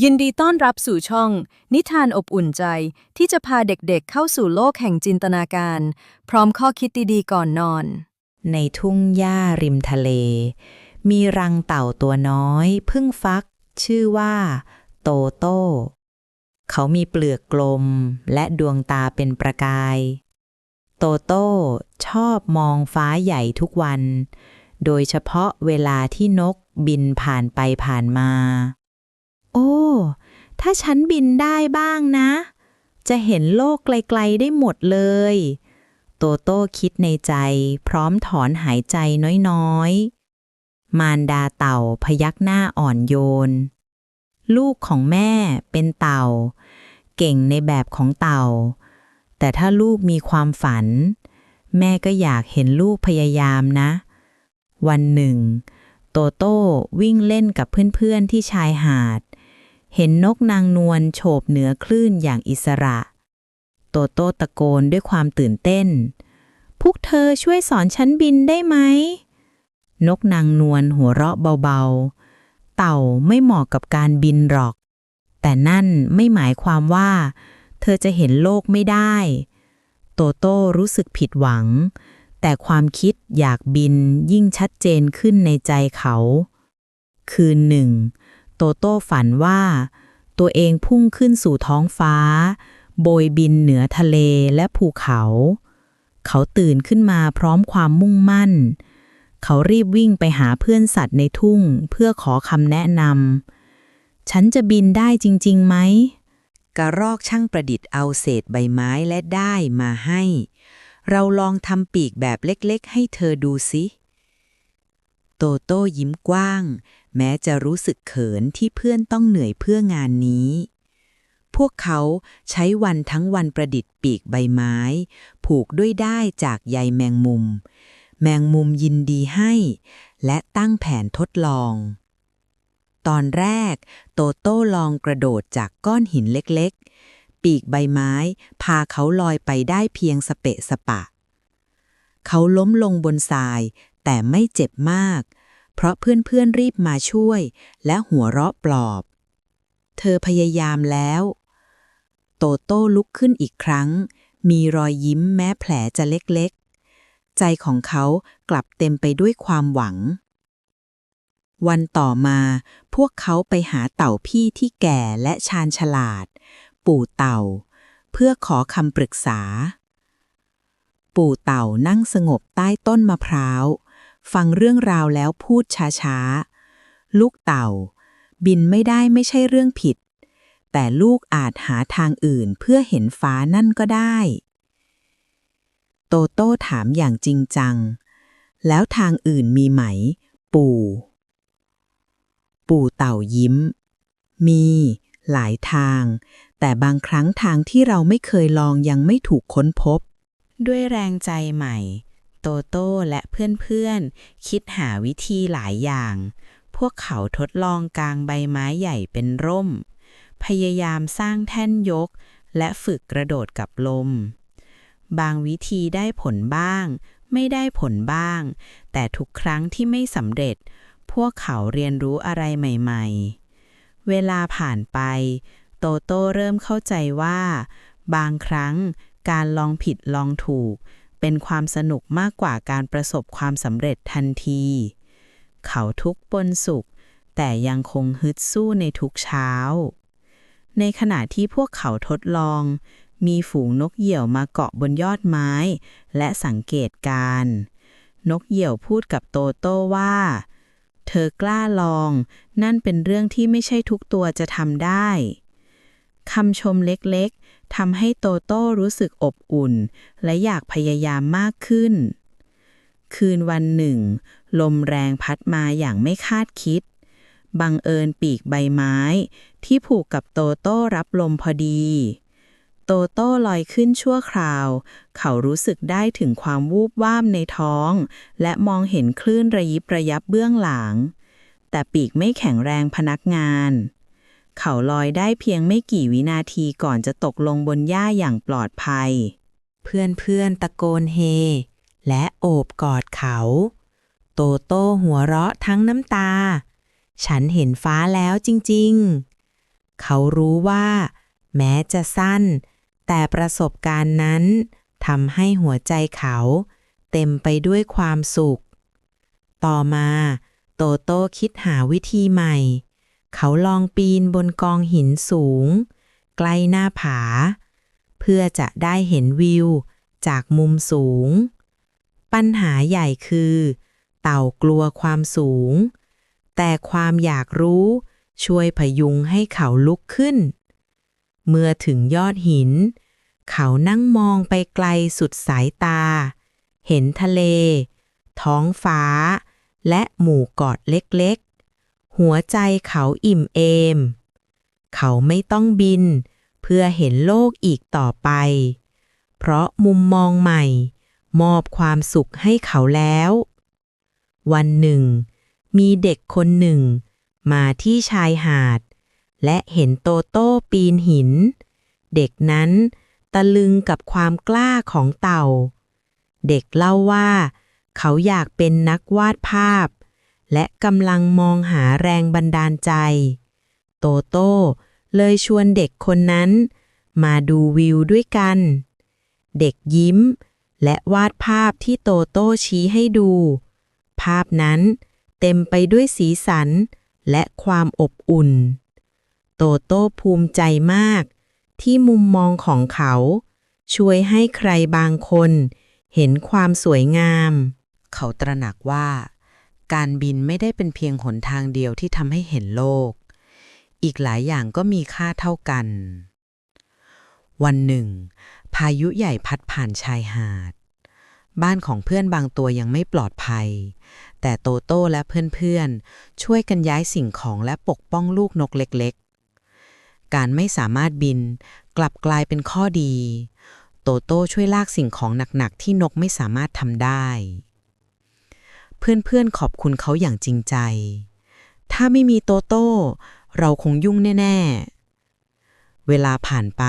ยินดีต้อนรับสู่ช่อง นิทานอบอุ่นใจ ที่จะพาเด็กๆเข้าสู่โลกแห่งจินตนาการ พร้อมข้อคิดดีๆก่อนนอน ในทุ่งหญ้าริมทะเล มีรังเต่าตัวน้อย พึ่งฟัก ชื่อว่า โตโต้ เขามีเปลือกกลมและดวงตาเป็นประกาย โตโต้ชอบมองฟ้าใหญ่ทุกวัน โดยเฉพาะเวลาที่นกบินผ่านไปผ่านมา โอ้ ถ้าฉันบินได้บ้างนะ จะเห็นโลกไกลๆได้หมดเลย โตโต้คิดในใจพร้อมถอนหายใจน้อยๆ มารดาเต่าพยักหน้าอ่อนโยน ลูกของแม่เป็นเต่า เก่งในแบบของเต่า แต่ถ้าลูกมีความฝัน แม่ก็อยากเห็นลูกพยายามนะ วันหนึ่งโตโต้วิ่งเล่นกับเพื่อนๆที่ชายหาด เห็นนกนางนวลโฉบเหนือคลื่นอย่างอิสระ โตโต้ตะโกนด้วยความตื่นเต้น พวกเธอช่วยสอนฉันบินได้ไหม นกนางนวลหัวเราะเบาๆ เต่าไม่เหมาะกับการบินหรอก แต่นั่นไม่หมายความว่า เธอจะเห็นโลกไม่ได้ โตโต้รู้สึกผิดหวัง แต่ความคิดอยากบินยิ่งชัดเจนขึ้นในใจเขา คืนหนึ่ง ตโต้ฝันว่า ตัวเองพุ่งขึ้นสู่ท้องฟ้า โบยบินเหนือทะเลและภูเขา เขาตื่นขึ้นมาพร้อมความมุ่งมั่น เขารีบวิ่งไปหาเพื่อนสัตว์ในทุ่งเพื่อขอคำแนะนำ ฉันจะบินได้จริงๆไหม กระรอกช่างประดิษฐ์เอาเศษใบไม้และได้มาให้ เราลองทำปีกแบบเล็กๆ ให้เธอดูสิโตโต้ยิ้มกว้าง แม้จะรู้สึกเขินที่เพื่อนต้องเหนื่อยเพื่องานนี้ พวกเขาใช้วันทั้งวันประดิษฐ์ปีกใบไม้ ผูกด้วยได้จากใยแมงมุม แมงมุมยินดีให้ และตั้งแผนทดลอง ตอนแรก โตโต้ลองกระโดดจากก้อนหินเล็กๆ ปีกใบไม้ พาเขาลอยไปได้เพียงสเปะสปะ เขาล้มลงบนทรายแต่ไม่เจ็บมากเราะเพื่อนๆรีบมาช่วย และหัวเราะปลอบ เธอพยายามแล้ว โตโต้ลุกขึ้นอีกครั้ง มีรอยยิ้มแม้แผลจะเล็กๆ ใจของเขากลับเต็มไปด้วยความหวัง วันต่อมาพวกเขาไปหาเต่าพี่ที่แก่และชาญฉลาด ปู่เต่า เพื่อขอคำปรึกษา ปู่เต่านั่งสงบใต้ต้นมะพร้าว ฟังเรื่องราวแล้วพูดช้าๆ ลูกเต่า บินไม่ได้ไม่ใช่เรื่องผิด แต่ลูกอาจหาทางอื่นเพื่อเห็นฟ้านั่นก็ได้ โตโต้ถามอย่างจริงจัง แล้วทางอื่นมีไหม ปู่ ปู่เต่ายิ้ม มีหลายทาง แต่บางครั้งทางที่เราไม่เคยลองยังไม่ถูกค้นพบ ด้วยแรงใจใหม่ โตโต้และเพื่อนๆ คิดหาวิธีหลายอย่าง พวกเขาทดลองกางใบไม้ใหญ่เป็นร่ม พยายามสร้างแท่นยก และฝึกกระโดดกับลม บางวิธีได้ผลบ้าง ไม่ได้ผลบ้าง แต่ทุกครั้งที่ไม่สำเร็จ พวกเขาเรียนรู้อะไรใหม่ ๆ เวลาผ่านไป โตโต้เริ่มเข้าใจว่า บางครั้งการลองผิดลองถูก เป็นความสนุกมากกว่าการประสบความสำเร็จทันที เขาทุกปนสุข แต่ยังคงฮึดสู้ในทุกเช้า ในขณะที่พวกเขาทดลอง มีฝูงนกเหยี่ยวมาเกาะบนยอดไม้ และสังเกตการ นกเหยี่ยวพูดกับโตโต้ว่า เธอกล้าลอง นั่นเป็นเรื่องที่ไม่ใช่ทุกตัวจะทำได้คำชมเล็ก ทำให้โตโต้รู้สึกอบอุ่น และอยากพยายามมากขึ้น คืนวันหนึ่ง ลมแรงพัดมาอย่างไม่คาดคิด บังเอิญปีกใบไม้ ที่ผูกกับโตโต้รับลมพอดี โตโต้ลอยขึ้นชั่วคราว เขารู้สึกได้ถึงความวูบว่ามในท้อง และมองเห็นคลื่นระยิบระยับเบื้องหลัง แต่ปีกไม่แข็งแรงพนักงาน เขาลอยได้เพียงไม่กี่วินาทีก่อนจะตกลงบนหญ้าอย่างปลอดภัย เพื่อนๆตะโกนเฮ และโอบกอดเขา โตโต้หัวเราะทั้งน้ำตา ฉันเห็นฟ้าแล้วจริงๆ เขารู้ว่า แม้จะสั้น แต่ประสบการณ์นั้นทำให้หัวใจเขา เต็มไปด้วยความสุข ต่อมา โตโต้คิดหาวิธีใหม่ เขาลองปีนบนกองหินสูง ใกล้หน้าผา เพื่อจะได้เห็นวิวจากมุมสูง ปัญหาใหญ่คือ เต่ากลัวความสูง แต่ความอยากรู้ช่วยพยุงให้เขาลุกขึ้น เมื่อถึงยอดหิน เขานั่งมองไปไกลสุดสายตา เห็นทะเล ท้องฟ้า และหมู่เกาะเล็ก หัวใจเขาอิ่มเอม เขาไม่ต้องบิน เพื่อเห็นโลกอีกต่อไป เพราะมุมมองใหม่ มอบความสุขให้เขาแล้ว วันหนึ่ง มีเด็กคนหนึ่ง มาที่ชายหาด และเห็นโตโต้ปีนหิน เด็กนั้นตะลึงกับความกล้าของเต่า เด็กเล่าว่า เขาอยากเป็นนักวาดภาพ และกำลังมองหาแรงบันดาลใจ โตโต้เลยชวนเด็กคนนั้น มาดูวิวด้วยกัน เด็กยิ้ม และวาดภาพที่โตโต้ชี้ให้ดู ภาพนั้นเต็มไปด้วยสีสันและความอบอุ่น โตโต้ภูมิใจมาก ที่มุมมองของเขา ช่วยให้ใครบางคน เห็นความสวยงาม เขาตระหนักว่า การบินไม่ได้เป็นเพียงหนทางเดียวที่ทำให้เห็นโลก อีกหลายอย่างก็มีค่าเท่ากัน วันหนึ่ง พายุใหญ่พัดผ่านชายหาด บ้านของเพื่อนบางตัวยังไม่ปลอดภัย แต่โตโต้และเพื่อนๆ ช่วยกันย้ายสิ่งของและปกป้องลูกนกเล็กๆ การไม่สามารถบินกลับกลายเป็นข้อดี โตโต้ช่วยลากสิ่งของหนักๆ ที่นกไม่สามารถทำได้ เพื่อนๆขอบคุณเขาอย่างจริงใจ ถ้าไม่มีโตโต้ เราคงยุ่งแน่ ๆ เวลาผ่านไป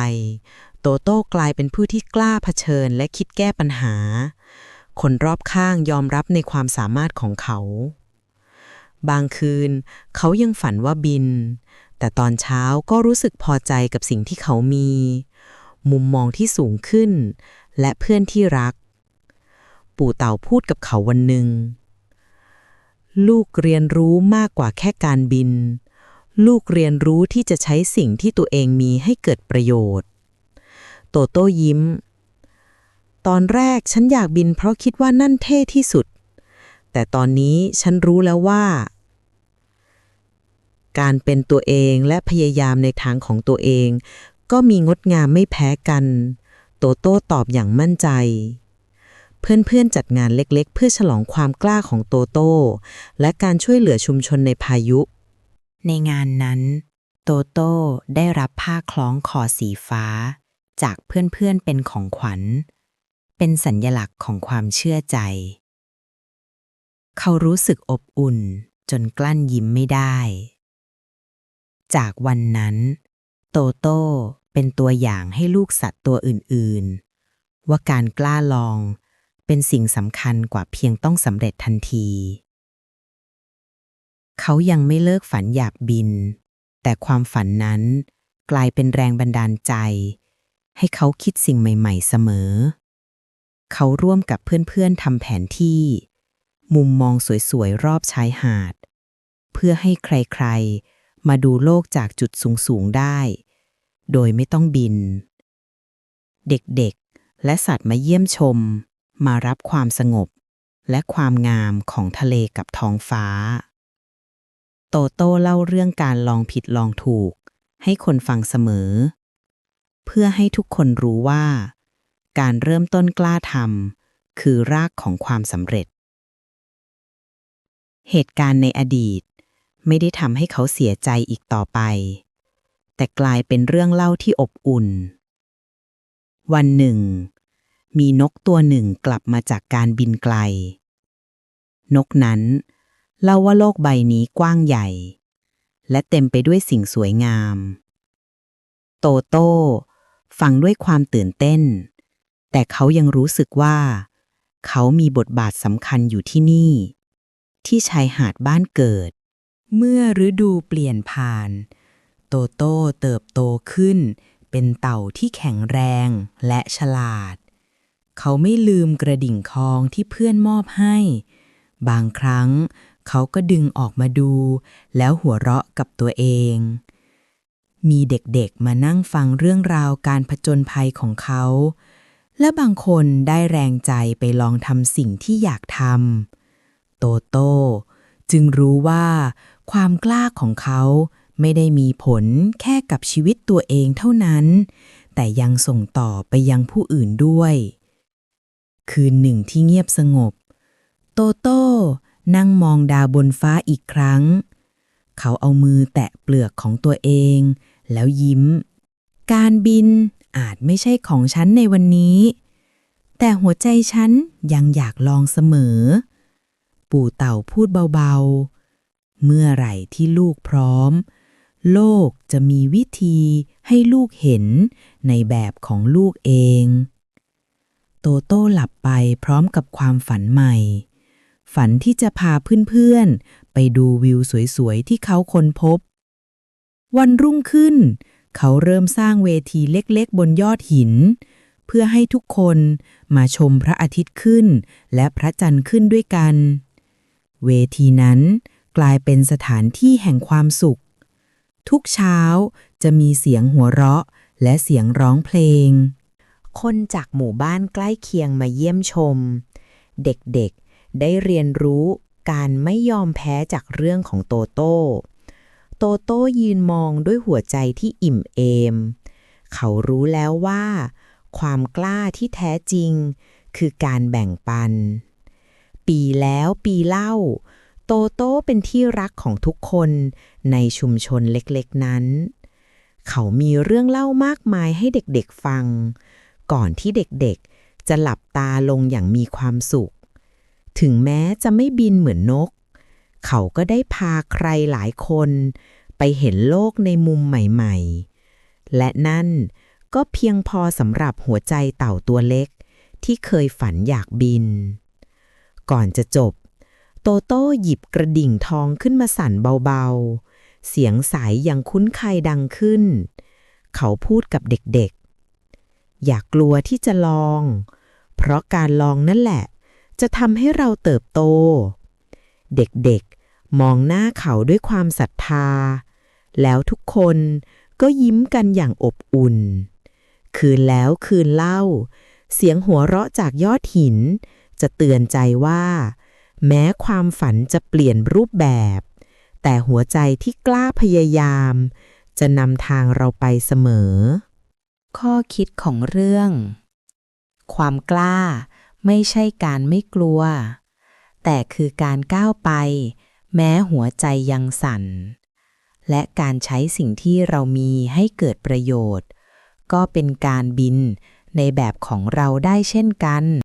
โตโต้กลายเป็นผู้ที่กล้าเผชิญและคิดแก้ปัญหา คนรอบข้างยอมรับในความสามารถของเขา บางคืนเขายังฝันว่าบิน แต่ตอนเช้าก็รู้สึกพอใจกับสิ่งที่เขามี มุมมองที่สูงขึ้น และเพื่อนที่รัก ปู่เต่าพูดกับเขาวันหนึ่ง ลูกเรียนรู้มากกว่าแค่การบิน ลูกเรียนรู้ที่จะใช้สิ่งที่ตัวเองมีให้เกิดประโยชน์ โตโต้ยิ้ม ตอนแรกฉันอยากบินเพราะคิดว่านั่นเท่ที่สุด แต่ตอนนี้ฉันรู้แล้วว่า การเป็นตัวเองและพยายามในทางของตัวเอง ก็มีงดงามไม่แพ้กัน โตโต้ตอบอย่างมั่นใจ เพื่อนๆจัดงานเล็กๆ เพื่อฉลองความกล้าของโตโต้ และการช่วยเหลือชุมชนในพายุ ในงานนั้น โตโต้ได้รับผ้าคล้องคอสีฟ้า จากเพื่อนๆเป็นของขวัญ เป็นสัญญลักษณ์ของความเชื่อใจ เขารู้สึกอบอุ่นจนกลั้นยิ้มไม่ได้ จากวันนั้น โตโต้เป็นตัวอย่างให้ลูกสัตว์ตัวอื่นๆ ว่าการกล้าลอง เป็นสิ่งสำคัญกว่าเพียงต้องสำเร็จทันที เขายังไม่เลิกฝันอยากบิน แต่ความฝันนั้นกลายเป็นแรงบันดาลใจ ให้เขาคิดสิ่งใหม่ๆเสมอ เขาร่วมกับเพื่อนๆทำแผนที่ มุมมองสวยๆ รอบชายหาด เพื่อให้ใครๆ มาดูโลกจากจุดสูงๆ ได้ โดยไม่ต้องบิน เด็กๆ และสัตว์มาเยี่ยมชม มารับความสงบและความงามของทะเลกับท้องฟ้า โตโต้เล่าเรื่องการลองผิดลองถูก ให้คนฟังเสมอ เพื่อให้ทุกคนรู้ว่า การเริ่มต้นกล้าทำคือรากของความสำเร็จ เหตุการณ์ในอดีตไม่ได้ทำให้เขาเสียใจอีกต่อไป แต่กลายเป็นเรื่องเล่าที่อบอุ่น วันหนึ่ง มีนกตัวหนึ่งกลับมาจากการบินไกล นกนั้น เล่าว่าโลกใบนี้กว้างใหญ่ และเต็มไปด้วยสิ่งสวยงาม โตโต้ฟังด้วยความตื่นเต้น แต่เขายังรู้สึกว่า เขามีบทบาทสำคัญอยู่ที่นี่ ที่ชายหาดบ้านเกิด เมื่อฤดูเปลี่ยนผ่าน โตโตโต้เติบโตขึ้น เป็นเต่าที่แข็งแรงและฉลาด เขาไม่ลืมกระดิ่งคองที่เพื่อนมอบให้ บางครั้งเขาก็ดึงออกมาดู แล้วหัวเราะกับตัวเอง มีเด็กๆมานั่งฟังเรื่องราวการผจญภัยของเขา และบางคนได้แรงใจไปลองทำสิ่งที่อยากทำ โตโต้จึงรู้ว่าความกล้าของเขาไม่ได้มีผลแค่กับชีวิตตัวเองเท่านั้น แต่ยังส่งต่อไปยังผู้อื่นด้วย คืนหนึ่งที่เงียบสงบ โตโต้นั่งมองดาวบนฟ้าอีกครั้ง เขาเอามือแตะเปลือกของตัวเอง แล้วยิ้ม การบินอาจไม่ใช่ของฉันในวันนี้ แต่หัวใจฉันยังอยากลองเสมอ ปู่เต่าพูดเบาๆ เมื่อไหร่ที่ลูกพร้อม โลกจะมีวิธีให้ลูกเห็นในแบบของลูกเอง โตโต้หลับไปพร้อมกับความฝันใหม่ ฝันที่จะพาเพื่อนๆ ไปดูวิวสวยๆ ที่เขาค้นพบ วันรุ่งขึ้น เขาเริ่มสร้างเวทีเล็กๆ บนยอดหิน เพื่อให้ทุกคนมาชมพระอาทิตย์ขึ้น และพระจันทร์ขึ้นด้วยกัน เวทีนั้นกลายเป็นสถานที่แห่งความสุข ทุกเช้าจะมีเสียงหัวเราะและเสียงร้องเพลง คนจากหมู่บ้านใกล้เคียงมาเยี่ยมชม เด็กๆ ได้เรียนรู้การไม่ยอมแพ้จากเรื่องของโตโต้ โตโต้ยืนมองด้วยหัวใจที่อิ่มเอม เขารู้แล้วว่า ความกล้าที่แท้จริง คือการแบ่งปัน ปีแล้วปีเล่า โตโต้เป็นที่รักของทุกคนในชุมชนเล็กๆนั้น เขามีเรื่องเล่ามากมายให้เด็กๆฟัง ก่อนที่เด็กๆ จะหลับตาลงอย่างมีความสุข ถึงแม้จะไม่บินเหมือนนก เขาก็ได้พาใครหลายคน ไปเห็นโลกในมุมใหม่ๆ และนั่นก็เพียงพอสำหรับหัวใจเต่าตัวเล็ก ที่เคยฝันอยากบิน ก่อนจะจบ โตโต้หยิบกระดิ่งทองขึ้นมาสั่นเบาๆ เสียงใสยยังคุ้นเคยดังขึ้น เขาพูดกับเด็กๆ อย่ากกลัวที่จะลอง เพราะการลองนั่นแหละ จะทำให้เราเติบโต เด็กๆ มองหน้าเขาด้วยความศรัทธา แล้วทุกคนก็ยิ้มกันอย่างอบอุ่น คืนแล้วคืนเล่า เสียงหัวเราะจากยอดหิน จะเตือนใจว่า แม้ความฝันจะเปลี่ยนรูปแบบ แต่หัวใจที่กล้าพยายาม จะนำทางเราไปเสมอ ข้อคิดของเรื่อง ความกล้าไม่ใช่การไม่กลัว แต่คือการก้าวไป แม้หัวใจยังสั่น และการใช้สิ่งที่เรามีให้เกิดประโยชน์ ก็เป็นการบินในแบบของเราได้เช่นกัน